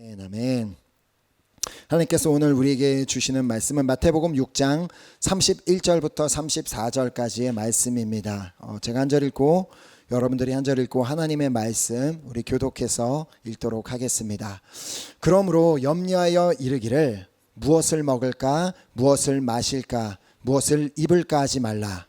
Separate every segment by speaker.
Speaker 1: 아멘, 아멘. 하나님께서 오늘 우리에게 주시는 말씀은 마태복음 6장 31절부터 34절까지의 말씀입니다. 어, 제가 한 절 읽고 여러분들이 한 절 읽고 하나님의 말씀 우리 교독해서 읽도록 하겠습니다. 그러므로 염려하여 이르기를 무엇을 먹을까 무엇을 마실까 무엇을 입을까 하지 말라.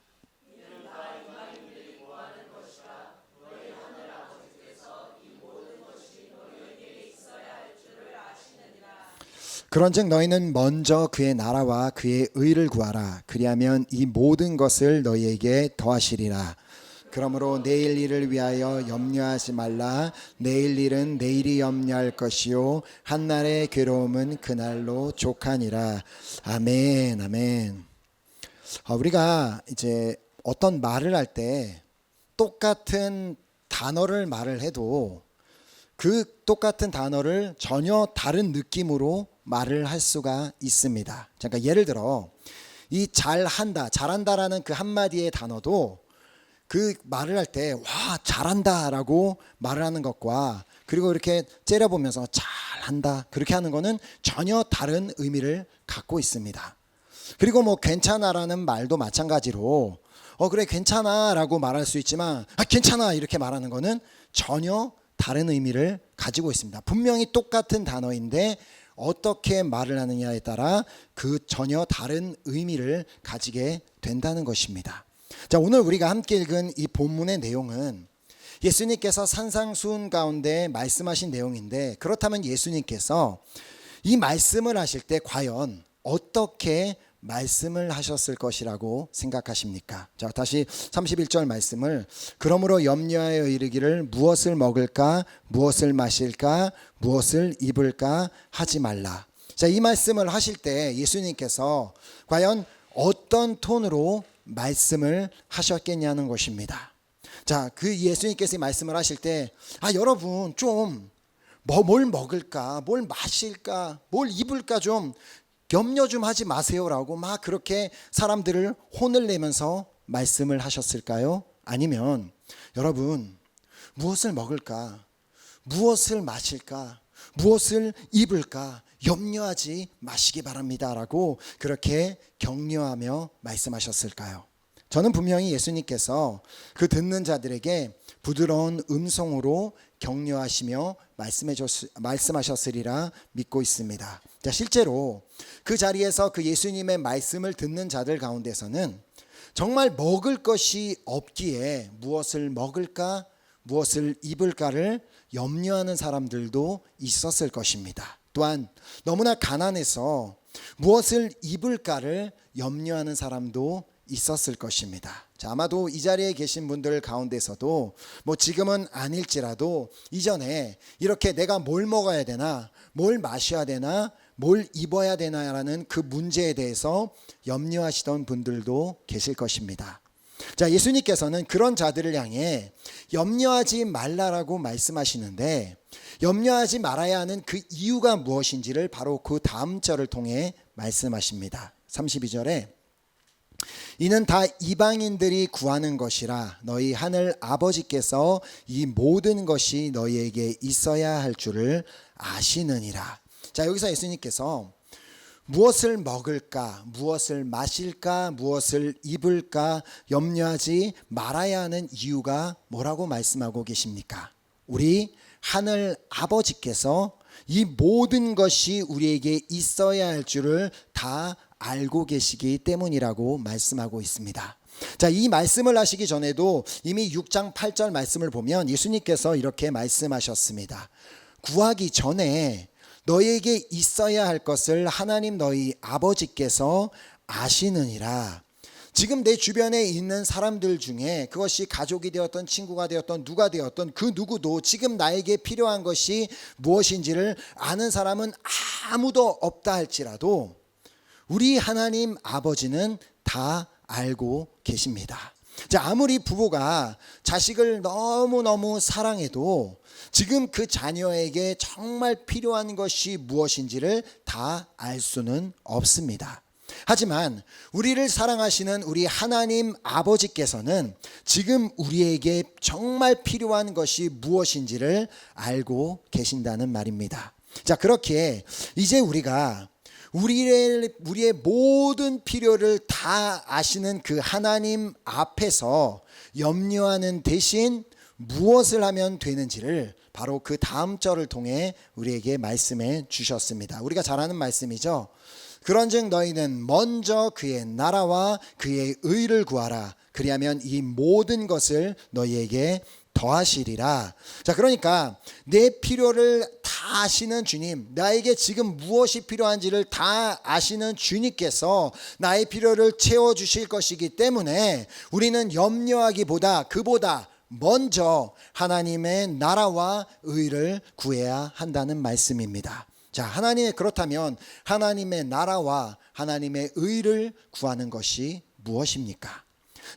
Speaker 1: 그런즉 너희는 먼저 그의 나라와 그의 의를 구하라. 그리하면 이 모든 것을 너희에게 더하시리라. 그러므로 내일 일을 위하여 염려하지 말라. 내일 일은 내일이 염려할 것이요 한날의 괴로움은 그날로 족하니라. 아멘, 아멘. 어, 우리가 이제 어떤 말을 할 때 똑같은 단어를 말을 해도 그 똑같은 단어를 전혀 다른 느낌으로 말을 할 수가 있습니다. 그러니까 예를 들어 이 잘한다, 잘한다라는 그 한마디의 단어도 그 말을 할 때 와 잘한다라고 말을 하는 것과 그리고 이렇게 째려보면서 잘한다 그렇게 하는 거는 전혀 다른 의미를 갖고 있습니다. 그리고 뭐 괜찮아라는 말도 마찬가지로 어 그래 괜찮아라고 말할 수 있지만 아 괜찮아 이렇게 말하는 거는 전혀 다른 의미를 가지고 있습니다. 분명히 똑같은 단어인데 어떻게 말을 하느냐에 따라 그 전혀 다른 의미를 가지게 된다는 것입니다. 자, 오늘 우리가 함께 읽은 이 본문의 내용은 예수님께서 산상수훈 가운데 말씀하신 내용인데 그렇다면 예수님께서 이 말씀을 하실 때 과연 어떻게 말씀을 하셨을 것이라고 생각하십니까? 자, 다시 31절 말씀을 그러므로 염려하여 이르기를 무엇을 먹을까, 무엇을 마실까, 무엇을 입을까 하지 말라. 자, 이 말씀을 하실 때 예수님께서 과연 어떤 톤으로 말씀을 하셨겠냐는 것입니다. 자, 그 예수님께서 이 말씀을 하실 때, 아, 여러분, 좀, 뭐, 뭘 먹을까, 뭘 마실까, 뭘 입을까 좀 염려 좀 하지 마세요라고 막 그렇게 사람들을 혼을 내면서 말씀을 하셨을까요? 아니면, 여러분, 무엇을 먹을까, 무엇을 마실까, 무엇을 입을까, 염려하지 마시기 바랍니다라고 그렇게 격려하며 말씀하셨을까요? 저는 분명히 예수님께서 그 듣는 자들에게 부드러운 음성으로 격려하시며 말씀하셨으리라 믿고 있습니다. 자, 실제로 그 자리에서 그 예수님의 말씀을 듣는 자들 가운데서는 정말 먹을 것이 없기에 무엇을 먹을까, 무엇을 입을까를 염려하는 사람들도 있었을 것입니다. 또한 너무나 가난해서 무엇을 입을까를 염려하는 사람도 있었을 것입니다. 자, 아마도 이 자리에 계신 분들 가운데서도 뭐 지금은 아닐지라도 이전에 이렇게 내가 뭘 먹어야 되나, 뭘 마셔야 되나, 뭘 입어야 되나라는 그 문제에 대해서 염려하시던 분들도 계실 것입니다. 자, 예수님께서는 그런 자들을 향해 염려하지 말라라고 말씀하시는데 염려하지 말아야 하는 그 이유가 무엇인지를 바로 그 다음 절을 통해 말씀하십니다. 32절에 이는 다 이방인들이 구하는 것이라 너희 하늘 아버지께서 이 모든 것이 너희에게 있어야 할 줄을 아시느니라. 자, 여기서 예수님께서 무엇을 먹을까, 무엇을 마실까, 무엇을 입을까 염려하지 말아야 하는 이유가 뭐라고 말씀하고 계십니까? 우리 하늘 아버지께서 이 모든 것이 우리에게 있어야 할 줄을 다 알고 계시기 때문이라고 말씀하고 있습니다. 자, 이 말씀을 하시기 전에도 이미 6장 8절 말씀을 보면 예수님께서 이렇게 말씀하셨습니다. 구하기 전에 너희에게 있어야 할 것을 하나님 너희 아버지께서 아시느니라. 지금 내 주변에 있는 사람들 중에 그것이 가족이 되었던 친구가 되었던 누가 되었던 그 누구도 지금 나에게 필요한 것이 무엇인지를 아는 사람은 아무도 없다 할지라도 우리 하나님 아버지는 다 알고 계십니다. 자, 아무리 부부가 자식을 너무너무 사랑해도 지금 그 자녀에게 정말 필요한 것이 무엇인지를 다 알 수는 없습니다. 하지만 우리를 사랑하시는 우리 하나님 아버지께서는 지금 우리에게 정말 필요한 것이 무엇인지를 알고 계신다는 말입니다. 자, 그렇게 이제 우리가 우리의, 우리의 모든 필요를 다 아시는 그 하나님 앞에서 염려하는 대신 무엇을 하면 되는지를 바로 그 다음 절을 통해 우리에게 말씀해 주셨습니다. 우리가 잘 아는 말씀이죠. 그런즉 너희는 먼저 그의 나라와 그의 의를 구하라. 그리하면 이 모든 것을 너희에게 더하시리라. 자, 그러니까 내 필요를 다 아시는 주님, 나에게 지금 무엇이 필요한지를 다 아시는 주님께서 나의 필요를 채워 주실 것이기 때문에 우리는 염려하기보다 그보다 먼저 하나님의 나라와 의를 구해야 한다는 말씀입니다. 자, 하나님의 그렇다면 하나님의 나라와 하나님의 의를 구하는 것이 무엇입니까?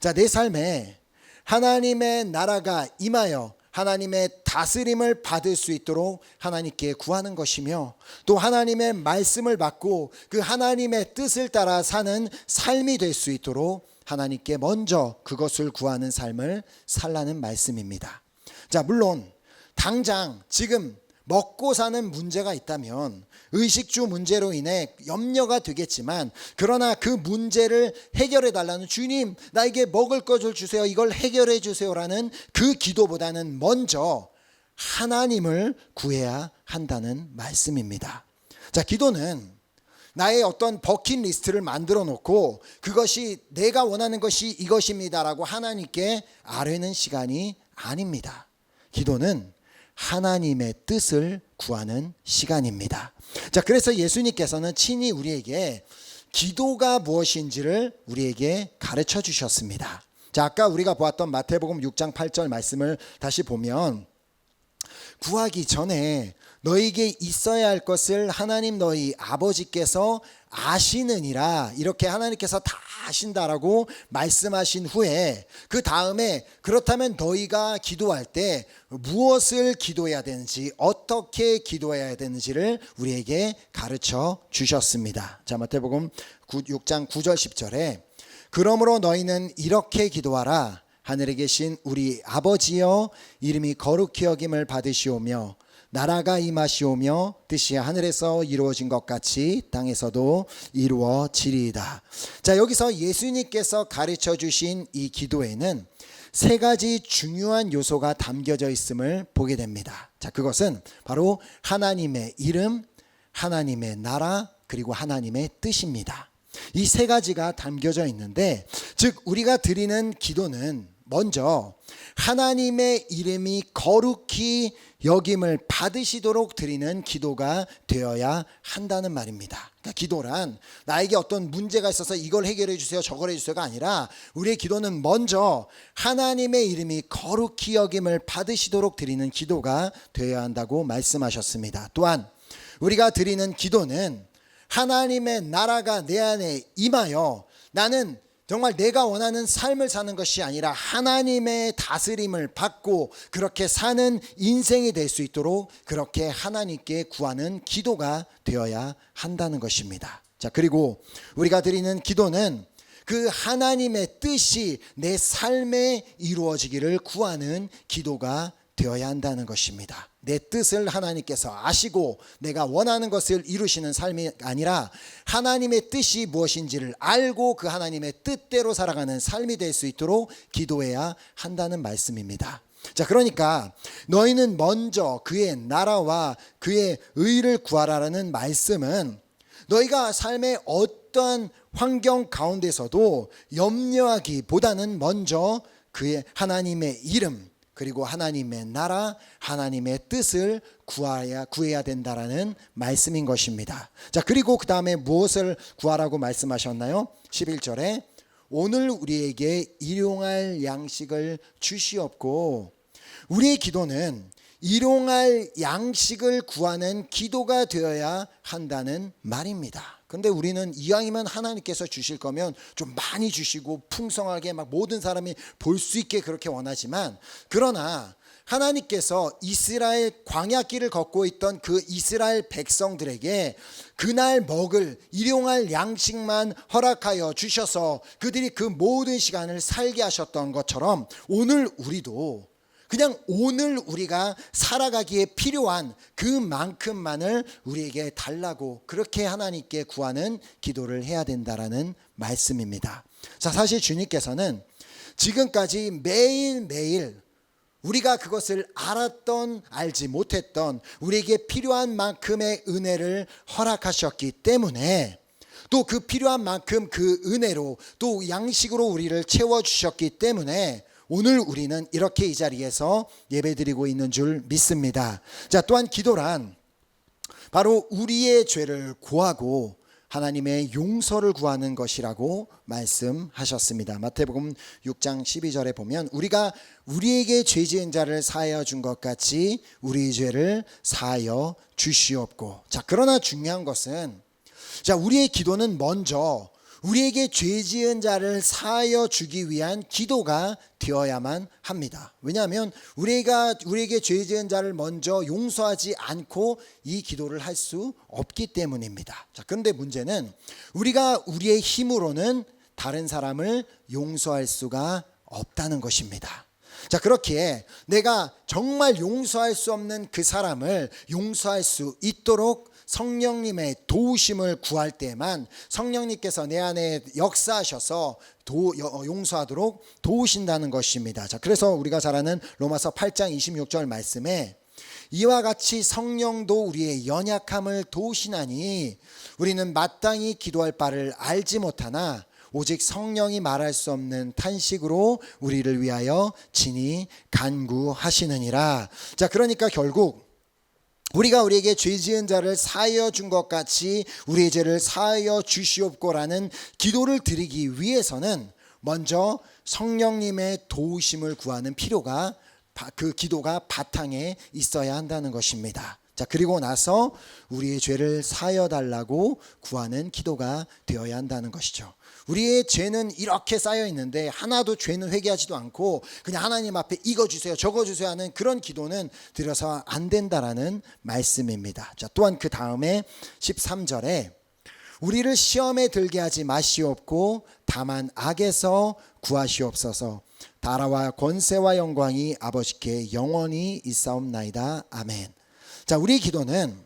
Speaker 1: 자, 내 삶에 하나님의 나라가 임하여 하나님의 다스림을 받을 수 있도록 하나님께 구하는 것이며 또 하나님의 말씀을 받고 그 하나님의 뜻을 따라 사는 삶이 될 수 있도록 하나님께 먼저 그것을 구하는 삶을 살라는 말씀입니다. 자, 물론 당장 지금 먹고 사는 문제가 있다면 의식주 문제로 인해 염려가 되겠지만 그러나 그 문제를 해결해 달라는 주님 나에게 먹을 것을 주세요 이걸 해결해 주세요라는 그 기도보다는 먼저 하나님을 구해야 한다는 말씀입니다. 자 기도는 나의 어떤 버킷리스트를 만들어 놓고 그것이 내가 원하는 것이 이것입니다라고 하나님께 아뢰는 시간이 아닙니다. 기도는 하나님의 뜻을 구하는 시간입니다. 자, 그래서 예수님께서는 친히 우리에게 기도가 무엇인지를 우리에게 가르쳐 주셨습니다. 자, 아까 우리가 보았던 마태복음 6장 8절 말씀을 다시 보면 구하기 전에 너에게 있어야 할 것을 하나님 너희 아버지께서 아시느니라 이렇게 하나님께서 다 아신다라고 말씀하신 후에 그 다음에 그렇다면 너희가 기도할 때 무엇을 기도해야 되는지 어떻게 기도해야 되는지를 우리에게 가르쳐 주셨습니다. 자 마태복음 6장 9절 10절에 그러므로 너희는 이렇게 기도하라 하늘에 계신 우리 아버지여 이름이 거룩히 여김을 받으시오며 나라가 임하시오며 뜻이 하늘에서 이루어진 것 같이 땅에서도 이루어지리이다. 자, 여기서 예수님께서 가르쳐 주신 이 기도에는 세 가지 중요한 요소가 담겨져 있음을 보게 됩니다. 자, 그것은 바로 하나님의 이름, 하나님의 나라, 그리고 하나님의 뜻입니다. 이 세 가지가 담겨져 있는데, 즉, 우리가 드리는 기도는 먼저 하나님의 이름이 거룩히 여김을 받으시도록 드리는 기도가 되어야 한다는 말입니다. 그러니까 기도란 나에게 어떤 문제가 있어서 이걸 해결해 주세요, 저걸 해 주세요가 아니라 우리의 기도는 먼저 하나님의 이름이 거룩히 여김을 받으시도록 드리는 기도가 되어야 한다고 말씀하셨습니다. 또한 우리가 드리는 기도는 하나님의 나라가 내 안에 임하여 나는 정말 내가 원하는 삶을 사는 것이 아니라 하나님의 다스림을 받고 그렇게 사는 인생이 될 수 있도록 그렇게 하나님께 구하는 기도가 되어야 한다는 것입니다. 자, 그리고 우리가 드리는 기도는 그 하나님의 뜻이 내 삶에 이루어지기를 구하는 기도가 되어야 한다는 것입니다. 내 뜻을 하나님께서 아시고 내가 원하는 것을 이루시는 삶이 아니라 하나님의 뜻이 무엇인지를 알고 그 하나님의 뜻대로 살아가는 삶이 될 수 있도록 기도해야 한다는 말씀입니다. 자, 그러니까 너희는 먼저 그의 나라와 그의 의를 구하라라는 말씀은 너희가 삶의 어떠한 환경 가운데서도 염려하기보다는 먼저 그의 하나님의 이름 그리고 하나님의 나라, 하나님의 뜻을 구해야 구해야 된다라는 말씀인 것입니다. 자, 그리고 그 다음에 무엇을 구하라고 말씀하셨나요? 11절에 오늘 우리에게 일용할 양식을 주시옵고 우리의 기도는 일용할 양식을 구하는 기도가 되어야 한다는 말입니다. 근데 우리는 이왕이면 하나님께서 주실 거면 좀 많이 주시고 풍성하게 막 모든 사람이 볼 수 있게 그렇게 원하지만 그러나 하나님께서 이스라엘 광야길을 걷고 있던 그 이스라엘 백성들에게 그날 먹을 일용할 양식만 허락하여 주셔서 그들이 그 모든 시간을 살게 하셨던 것처럼 오늘 우리도 그냥 오늘 우리가 살아가기에 필요한 그만큼만을 우리에게 달라고 그렇게 하나님께 구하는 기도를 해야 된다라는 말씀입니다. 자, 사실 주님께서는 지금까지 매일매일 우리가 그것을 알았던 알지 못했던 우리에게 필요한 만큼의 은혜를 허락하셨기 때문에 또 그 필요한 만큼 그 은혜로 또 양식으로 우리를 채워 주셨기 때문에 오늘 우리는 이렇게 이 자리에서 예배드리고 있는 줄 믿습니다. 자, 또한 기도란 바로 우리의 죄를 구하고 하나님의 용서를 구하는 것이라고 말씀하셨습니다. 마태복음 6장 12절에 보면 우리가 우리에게 죄 지은 자를 사하여 준 것 같이 우리 죄를 사하여 주시옵고. 자, 그러나 중요한 것은 자, 우리의 기도는 먼저 우리에게 죄 지은 자를 사하여 주기 위한 기도가 되어야만 합니다. 왜냐하면 우리가 우리에게 죄 지은 자를 먼저 용서하지 않고 이 기도를 할 수 없기 때문입니다. 자, 그런데 문제는 우리가 우리의 힘으로는 다른 사람을 용서할 수가 없다는 것입니다. 자, 그렇기에 내가 정말 용서할 수 없는 그 사람을 용서할 수 있도록 성령님의 도우심을 구할 때만 성령님께서 내 안에 역사하셔서 도, 여- 용서하도록 도우신다는 것입니다. 자, 그래서 우리가 잘 아는 로마서 8장 26절 말씀에 이와 같이 성령도 우리의 연약함을 도우시나니 우리는 마땅히 기도할 바를 알지 못하나 오직 성령이 말할 수 없는 탄식으로 우리를 위하여 진히 간구하시느니라. 자, 그러니까 결국 우리가 우리에게 죄 지은 자를 사하여 준 것 같이 우리의 죄를 사하여 주시옵고라는 기도를 드리기 위해서는 먼저 성령님의 도우심을 구하는 필요가 바- 그 기도가 바탕에 있어야 한다는 것입니다. 자, 그리고 나서 우리의 죄를 사여 달라고 구하는 기도가 되어야 한다는 것이죠. 우리의 죄는 이렇게 쌓여 있는데 하나도 죄는 회개하지도 않고 그냥 하나님 앞에 이거 주세요, 저거 주세요 하는 그런 기도는 드려서 안 된다라는 말씀입니다. 자, 또한 그 다음에 13절에 우리를 시험에 들게 하지 마시옵고 다만 악에서 구하시옵소서. 다라와 권세와 영광이 아버지께 영원히 있사옵나이다. 아멘. 자, 우리 기도는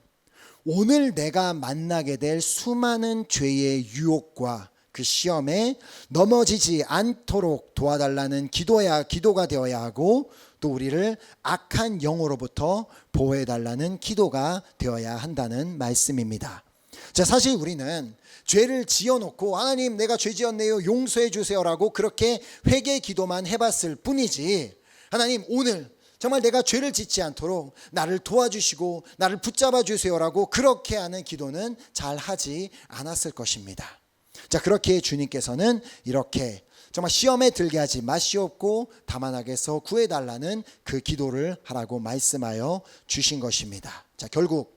Speaker 1: 오늘 내가 만나게 될 수많은 죄의 유혹과 그 시험에 넘어지지 않도록 도와달라는 기도야 기도가 되어야 하고 또 우리를 악한 영으로부터 보호해 달라는 기도가 되어야 한다는 말씀입니다. 자, 사실 우리는 죄를 지어놓고 하나님 내가 죄 지었네요 용서해 주세요라고 그렇게 회개 기도만 해봤을 뿐이지 하나님 오늘 정말 내가 죄를 짓지 않도록 나를 도와주시고 나를 붙잡아 주세요라고 그렇게 하는 기도는 잘 하지 않았을 것입니다. 자 그렇게 주님께서는 이렇게 정말 시험에 들게 하지 마시옵고 다만 악에서 구해달라는 그 기도를 하라고 말씀하여 주신 것입니다. 자 결국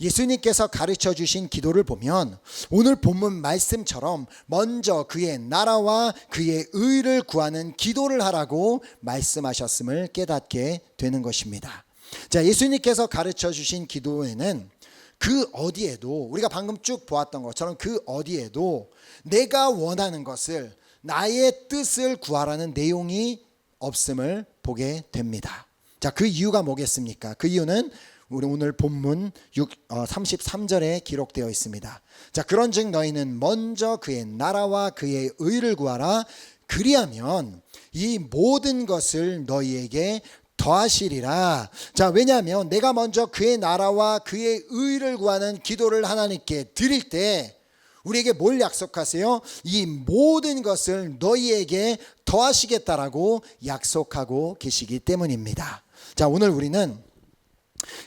Speaker 1: 예수님께서 가르쳐 주신 기도를 보면 오늘 본문 말씀처럼 먼저 그의 나라와 그의 의를 구하는 기도를 하라고 말씀하셨음을 깨닫게 되는 것입니다. 자, 예수님께서 가르쳐 주신 기도에는 그 어디에도 우리가 방금 쭉 보았던 것처럼 그 어디에도 내가 원하는 것을 나의 뜻을 구하라는 내용이 없음을 보게 됩니다. 자, 그 이유가 뭐겠습니까? 그 이유는 우리 오늘 본문 6, 어, 33절에 기록되어 있습니다. 자, 그런즉 너희는 먼저 그의 나라와 그의 의를 구하라. 그리하면 이 모든 것을 너희에게 더하시리라. 자, 왜냐하면 내가 먼저 그의 나라와 그의 의를 구하는 기도를 하나님께 드릴 때 우리에게 뭘 약속하세요? 이 모든 것을 너희에게 더하시겠다라고 약속하고 계시기 때문입니다. 자, 오늘 우리는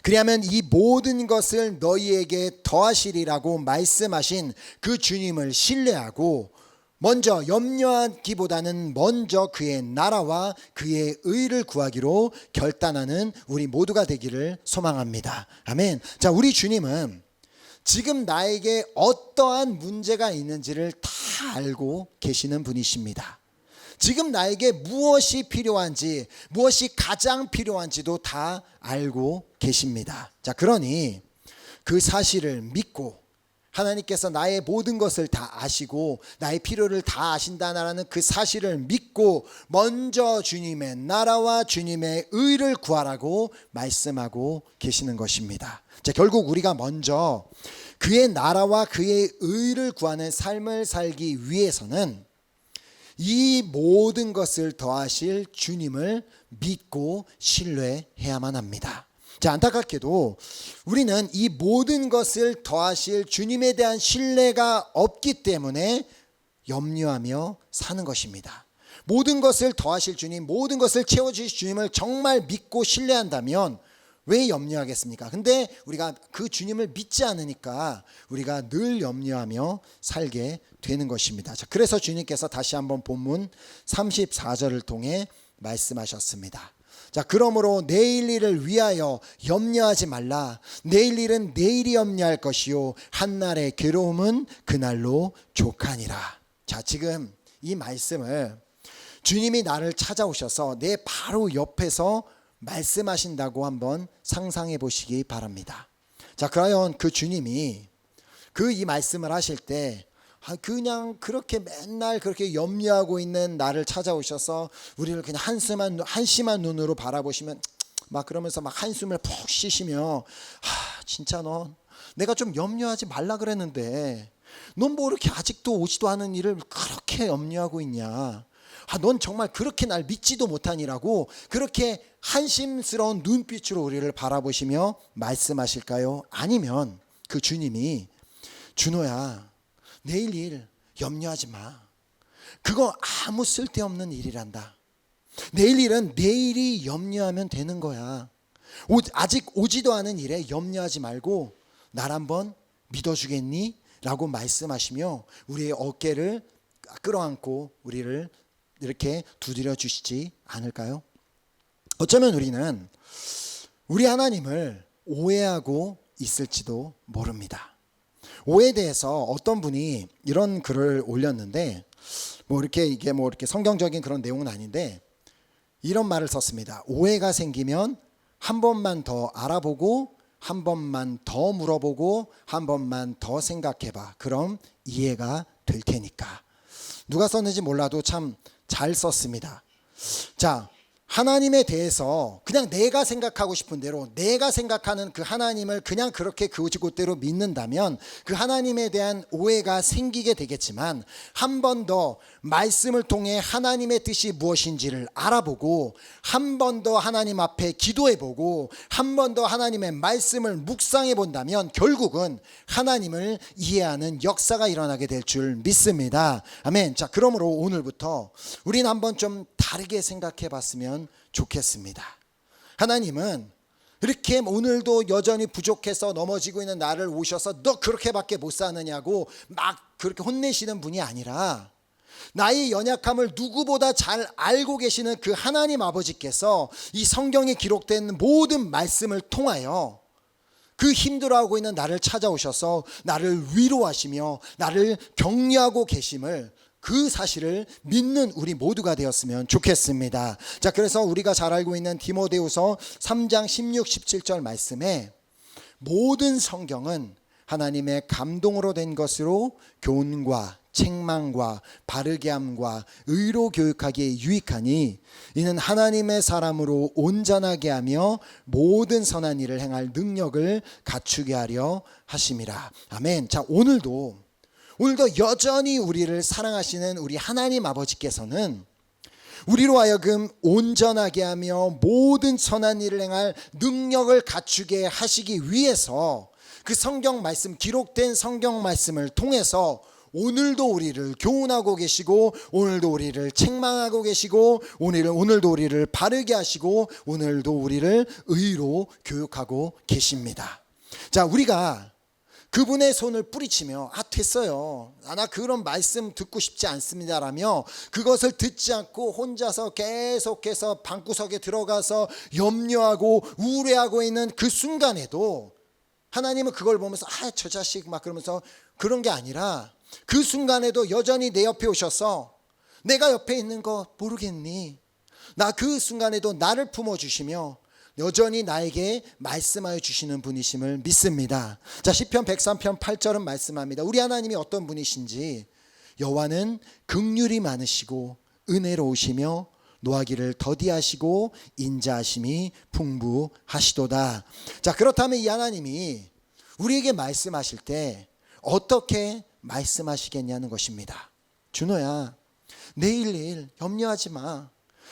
Speaker 1: 그리하면 이 모든 것을 너희에게 더하시리라고 말씀하신 그 주님을 신뢰하고 먼저 염려하기보다는 먼저 그의 나라와 그의 의를 구하기로 결단하는 우리 모두가 되기를 소망합니다. 아멘. 자, 우리 주님은 지금 나에게 어떠한 문제가 있는지를 다 알고 계시는 분이십니다. 지금 나에게 무엇이 필요한지, 무엇이 가장 필요한지도 다 알고 계십니다. 자, 그러니 그 사실을 믿고 하나님께서 나의 모든 것을 다 아시고 나의 필요를 다 아신다라는 그 사실을 믿고 먼저 주님의 나라와 주님의 의를 구하라고 말씀하고 계시는 것입니다. 자, 결국 우리가 먼저 그의 나라와 그의 의를 구하는 삶을 살기 위해서는 이 모든 것을 더하실 주님을 믿고 신뢰해야만 합니다. 자, 안타깝게도 우리는 이 모든 것을 더하실 주님에 대한 신뢰가 없기 때문에 염려하며 사는 것입니다. 모든 것을 더하실 주님, 모든 것을 채워주실 주님을 정말 믿고 신뢰한다면 왜 염려하겠습니까? 근데 우리가 그 주님을 믿지 않으니까 우리가 늘 염려하며 살게 되는 것입니다. 자, 그래서 주님께서 다시 한번 본문 34절을 통해 말씀하셨습니다. 자, 그러므로 내일 일을 위하여 염려하지 말라. 내일 일은 내일이 염려할 것이요. 한날의 괴로움은 그날로 족하니라. 자, 지금 이 말씀을 주님이 나를 찾아오셔서 내 바로 옆에서 말씀하신다고 한번 상상해 보시기 바랍니다. 자, 과연 그 주님이 그 이 말씀을 하실 때 아, 그냥 그렇게 맨날 그렇게 염려하고 있는 나를 찾아오셔서 우리를 그냥 한심한 한심한 눈으로 바라보시면 막 그러면서 막 한숨을 푹 쉬시며 아 진짜 넌 내가 좀 염려하지 말라 그랬는데 넌 뭐 이렇게 아직도 오지도 않은 일을 그렇게 염려하고 있냐 아, 넌 정말 그렇게 날 믿지도 못하니라고 그렇게 한심스러운 눈빛으로 우리를 바라보시며 말씀하실까요? 아니면 그 주님이 준호야 내일 일 염려하지 마. 그거 아무 쓸데없는 일이란다. 내일 일은 내일이 염려하면 되는 거야. 오, 아직 오지도 않은 일에 염려하지 말고 날 한번 믿어주겠니? 라고 말씀하시며 우리의 어깨를 끌어안고 우리를 이렇게 두드려 주시지 않을까요? 어쩌면 우리는 우리 하나님을 오해하고 있을지도 모릅니다. 오해에 대해서 어떤 분이 이런 글을 올렸는데 뭐 이렇게 이게 뭐 이렇게 성경적인 그런 내용은 아닌데 이런 말을 썼습니다. 오해가 생기면 한 번만 더 알아보고 한 번만 더 물어보고 한 번만 더 생각해봐. 그럼 이해가 될 테니까. 누가 썼는지 몰라도 참 잘 썼습니다. 자, 하나님에 대해서 그냥 내가 생각하고 싶은 대로 내가 생각하는 그 하나님을 그냥 그렇게 그곳대로 믿는다면 그 하나님에 대한 오해가 생기게 되겠지만 한 번 더 말씀을 통해 하나님의 뜻이 무엇인지를 알아보고 한 번 더 하나님 앞에 기도해 보고 한 번 더 하나님의 말씀을 묵상해 본다면 결국은 하나님을 이해하는 역사가 일어나게 될 줄 믿습니다. 아멘. 자, 그러므로 오늘부터 우리는 한번 좀 다르게 생각해 봤으면 좋겠습니다. 하나님은 이렇게 오늘도 여전히 부족해서 넘어지고 있는 나를 오셔서 너 그렇게밖에 못 사느냐고 막 그렇게 혼내시는 분이 아니라 나의 연약함을 누구보다 잘 알고 계시는 그 하나님 아버지께서 이 성경에 기록된 모든 말씀을 통하여 그 힘들어하고 있는 나를 찾아오셔서 나를 위로하시며 나를 격려하고 계심을 그 사실을 믿는 우리 모두가 되었으면 좋겠습니다. 자, 그래서 우리가 잘 알고 있는 디모데후서 3장 16, 17절 말씀에 모든 성경은 하나님의 감동으로 된 것으로 교훈과 책망과 바르게 함과 의로 교육하기에 유익하니 이는 하나님의 사람으로 온전하게 하며 모든 선한 일을 행할 능력을 갖추게 하려 하심이라. 아멘. 자, 오늘도 오늘도 여전히 우리를 사랑하시는 우리 하나님 아버지께서는 우리로 하여금 온전하게 하며 모든 선한 일을 행할 능력을 갖추게 하시기 위해서 그 성경 말씀 기록된 성경 말씀을 통해서 오늘도 우리를 교훈하고 계시고 오늘도 우리를 책망하고 계시고 오늘 오늘도 우리를 바르게 하시고 오늘도 우리를 의로 교육하고 계십니다. 자, 우리가 그분의 손을 뿌리치며 아 됐어요. 아, 나 그런 말씀 듣고 싶지 않습니다라며 그것을 듣지 않고 혼자서 계속해서 방구석에 들어가서 염려하고 우울해하고 있는 그 순간에도 하나님은 그걸 보면서 아 저 자식 막 그러면서 그런 게 아니라 그 순간에도 여전히 내 옆에 오셔서 내가 옆에 있는 거 모르겠니? 나 그 순간에도 나를 품어 주시며 여전히 나에게 말씀하여 주시는 분이심을 믿습니다. 자, 시편 103편 8절은 말씀합니다. 우리 하나님이 어떤 분이신지 여호와는 극률이 많으시고 은혜로우시며 노하기를 더디하시고 인자하심이 풍부하시도다. 자, 그렇다면 이 하나님이 우리에게 말씀하실 때 어떻게 말씀하시겠냐는 것입니다. 준호야, 내일 일 염려하지 마.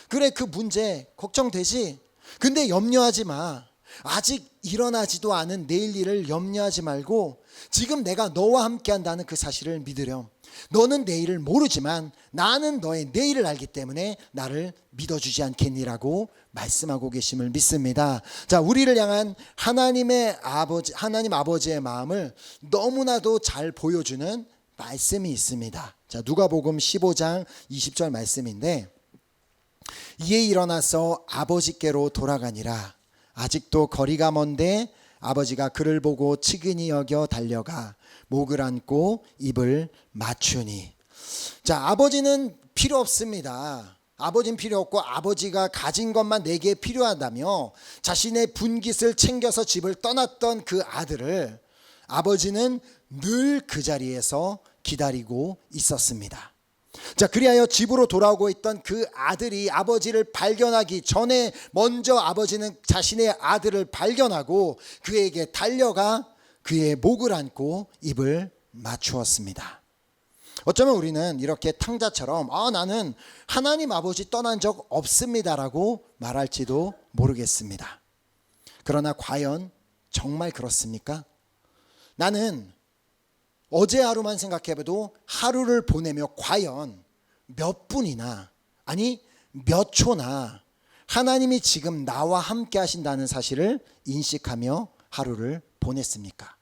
Speaker 1: 그래, 그 문제 걱정되지? 근데 염려하지 마. 아직 일어나지도 않은 내일 일을 염려하지 말고 지금 내가 너와 함께 한다는 그 사실을 믿으렴. 너는 내일을 모르지만 나는 너의 내일을 알기 때문에 나를 믿어주지 않겠니라고 말씀하고 계심을 믿습니다. 자, 우리를 향한 하나님의 아버지, 하나님 아버지의 마음을 너무나도 잘 보여주는 말씀이 있습니다. 자, 누가복음 15장 20절 말씀인데 이에 일어나서 아버지께로 돌아가니라. 아직도 거리가 먼데 아버지가 그를 보고 치근히 여겨 달려가 목을 안고 입을 맞추니. 자, 아버지는 필요 없습니다. 아버지는 필요 없고 아버지가 가진 것만 내게 필요하다며 자신의 분깃을 챙겨서 집을 떠났던 그 아들을 아버지는 늘 그 자리에서 기다리고 있었습니다. 자, 그리하여 집으로 돌아오고 있던 그 아들이 아버지를 발견하기 전에 먼저 아버지는 자신의 아들을 발견하고 그에게 달려가 그의 목을 안고 입을 맞추었습니다. 어쩌면 우리는 이렇게 탕자처럼 아 나는 하나님 아버지 떠난 적 없습니다라고 말할지도 모르겠습니다. 그러나 과연 정말 그렇습니까? 나는 어제 하루만 생각해봐도 하루를 보내며 과연 몇 분이나 아니 몇 초나 하나님이 지금 나와 함께 하신다는 사실을 인식하며 하루를 보냈습니까?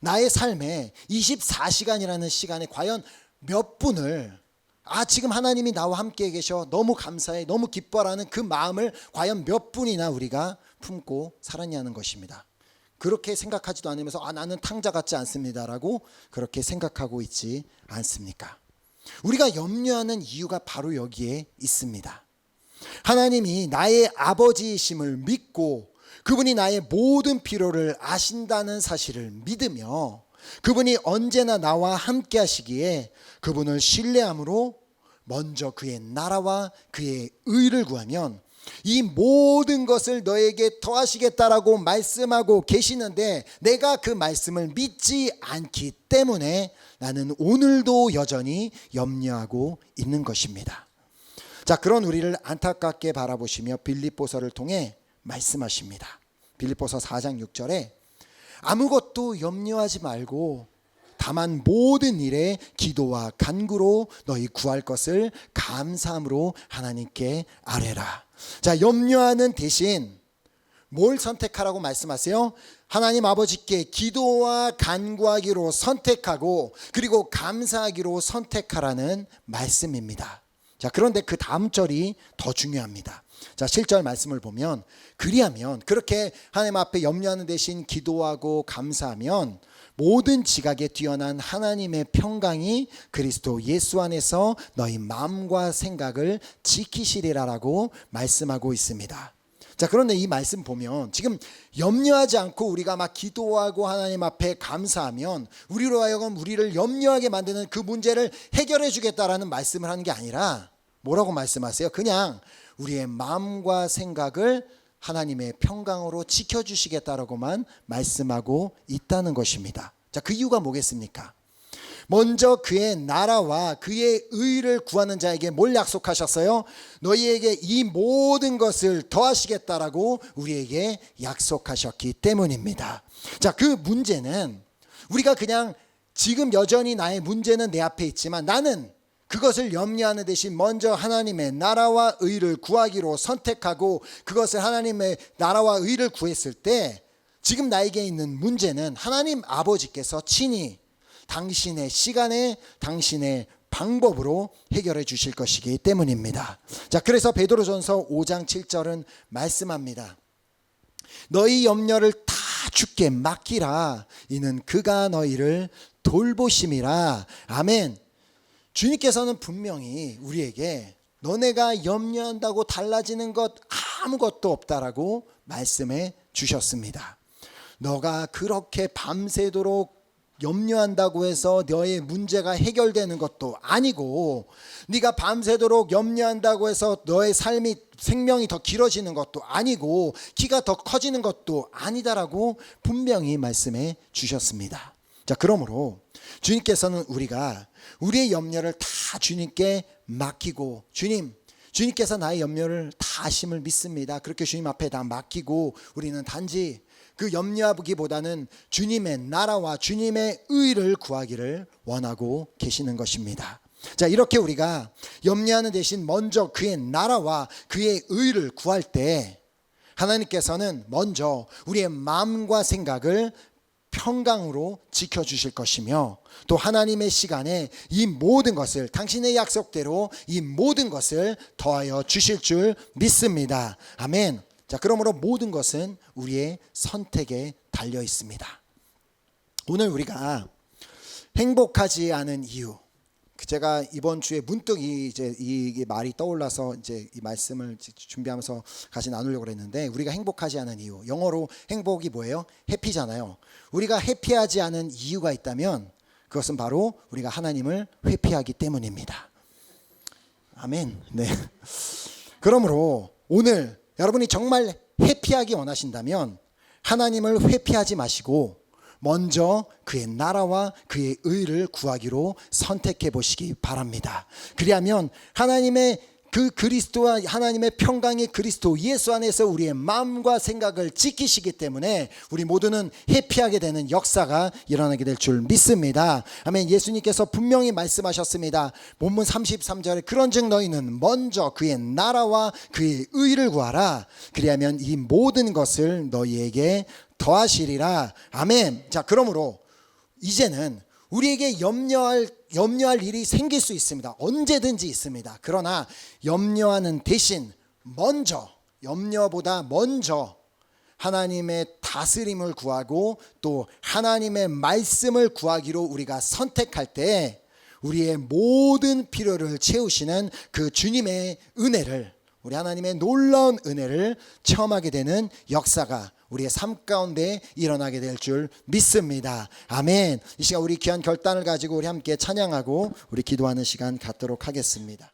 Speaker 1: 나의 삶에 24시간이라는 시간에 과연 몇 분을 아 지금 하나님이 나와 함께 계셔 너무 감사해 너무 기뻐라는 그 마음을 과연 몇 분이나 우리가 품고 살았냐는 것입니다. 그렇게 생각하지도 않으면서 아 나는 탕자 같지 않습니다라고 그렇게 생각하고 있지 않습니까? 우리가 염려하는 이유가 바로 여기에 있습니다. 하나님이 나의 아버지이심을 믿고 그분이 나의 모든 필요를 아신다는 사실을 믿으며 그분이 언제나 나와 함께 하시기에 그분을 신뢰함으로 먼저 그의 나라와 그의 의를 구하면 이 모든 것을 너에게 더하시겠다라고 말씀하고 계시는데 내가 그 말씀을 믿지 않기 때문에 나는 오늘도 여전히 염려하고 있는 것입니다. 자, 그런 우리를 안타깝게 바라보시며 빌립보서를 통해 말씀하십니다. 빌립보서 4장 6절에 아무것도 염려하지 말고 다만 모든 일에 기도와 간구로 너희 구할 것을 감사함으로 하나님께 아뢰라. 자, 염려하는 대신 뭘 선택하라고 말씀하세요? 하나님 아버지께 기도와 간구하기로 선택하고 그리고 감사하기로 선택하라는 말씀입니다. 자, 그런데 그 다음 절이 더 중요합니다. 자, 7절 말씀을 보면 그리하면 그렇게 하나님 앞에 염려하는 대신 기도하고 감사하면 모든 지각에 뛰어난 하나님의 평강이 그리스도 예수 안에서 너희 마음과 생각을 지키시리라라고 말씀하고 있습니다. 자, 그런데 이 말씀 보면 지금 염려하지 않고 우리가 막 기도하고 하나님 앞에 감사하면 우리로 하여금 우리를 염려하게 만드는 그 문제를 해결해 주겠다라는 말씀을 하는 게 아니라 뭐라고 말씀하세요? 그냥 우리의 마음과 생각을 하나님의 평강으로 지켜주시겠다라고만 말씀하고 있다는 것입니다. 자, 그 이유가 뭐겠습니까? 먼저 그의 나라와 그의 의를 구하는 자에게 뭘 약속하셨어요? 너희에게 이 모든 것을 더하시겠다라고 우리에게 약속하셨기 때문입니다. 자, 그 문제는 우리가 그냥 지금 여전히 나의 문제는 내 앞에 있지만 나는 그것을 염려하는 대신 먼저 하나님의 나라와 의를 구하기로 선택하고 그것을 하나님의 나라와 의를 구했을 때 지금 나에게 있는 문제는 하나님 아버지께서 친히 당신의 시간에 당신의 방법으로 해결해 주실 것이기 때문입니다. 자, 그래서 베드로전서 5장 7절은 말씀합니다. 너희 염려를 다 주께 맡기라. 이는 그가 너희를 돌보심이라. 아멘. 주님께서는 분명히 우리에게 너네가 염려한다고 달라지는 것 아무것도 없다라고 말씀해 주셨습니다. 너가 그렇게 밤새도록 염려한다고 해서 너의 문제가 해결되는 것도 아니고 네가 밤새도록 염려한다고 해서 너의 삶이 생명이 더 길어지는 것도 아니고 키가 더 커지는 것도 아니다라고 분명히 말씀해 주셨습니다. 자, 그러므로 주님께서는 우리가 우리의 염려를 다 주님께 맡기고 주님 주님께서 나의 염려를 다 하심을 믿습니다. 그렇게 주님 앞에 다 맡기고 우리는 단지 그 염려하기보다는 주님의 나라와 주님의 의를 구하기를 원하고 계시는 것입니다. 자, 이렇게 우리가 염려하는 대신 먼저 그의 나라와 그의 의를 구할 때 하나님께서는 먼저 우리의 마음과 생각을 평강으로 지켜주실 것이며 또 하나님의 시간에 이 모든 것을 당신의 약속대로 이 모든 것을 더하여 주실 줄 믿습니다. 아멘. 자, 그러므로 모든 것은 우리의 선택에 달려 있습니다. 오늘 우리가 행복하지 않은 이유. 그 제가 이번 주에 문득 이 이제 이 말이 떠올라서 이제 이 말씀을 준비하면서 같이 나누려고 했는데 우리가 행복하지 않은 이유. 영어로 행복이 뭐예요? 해피잖아요. 우리가 해피하지 않은 이유가 있다면 그것은 바로 우리가 하나님을 회피하기 때문입니다. 아멘. 네. 그러므로 오늘 여러분이 정말 회피하기 원하신다면 하나님을 회피하지 마시고 먼저 그의 나라와 그의 의를 구하기로 선택해 보시기 바랍니다. 그리하면 하나님의 그 그리스도와 하나님의 평강의 그리스도 예수 안에서 우리의 마음과 생각을 지키시기 때문에 우리 모두는 해피하게 되는 역사가 일어나게 될 줄 믿습니다. 아멘. 예수님께서 분명히 말씀하셨습니다. 본문 33절에 그런즉 너희는 먼저 그의 나라와 그의 의를 구하라. 그리하면 이 모든 것을 너희에게 더하시리라. 아멘. 자, 그러므로 이제는 우리에게 염려할 염려할 일이 생길 수 있습니다. 언제든지 있습니다. 그러나 염려하는 대신 먼저 염려보다 먼저 하나님의 다스림을 구하고 또 하나님의 말씀을 구하기로 우리가 선택할 때 우리의 모든 필요를 채우시는 그 주님의 은혜를 우리 하나님의 놀라운 은혜를 체험하게 되는 역사가 우리의 삶 가운데 일어나게 될 줄 믿습니다. 아멘. 이 시간 우리 귀한 결단을 가지고 우리 함께 찬양하고 우리 기도하는 시간 갖도록 하겠습니다.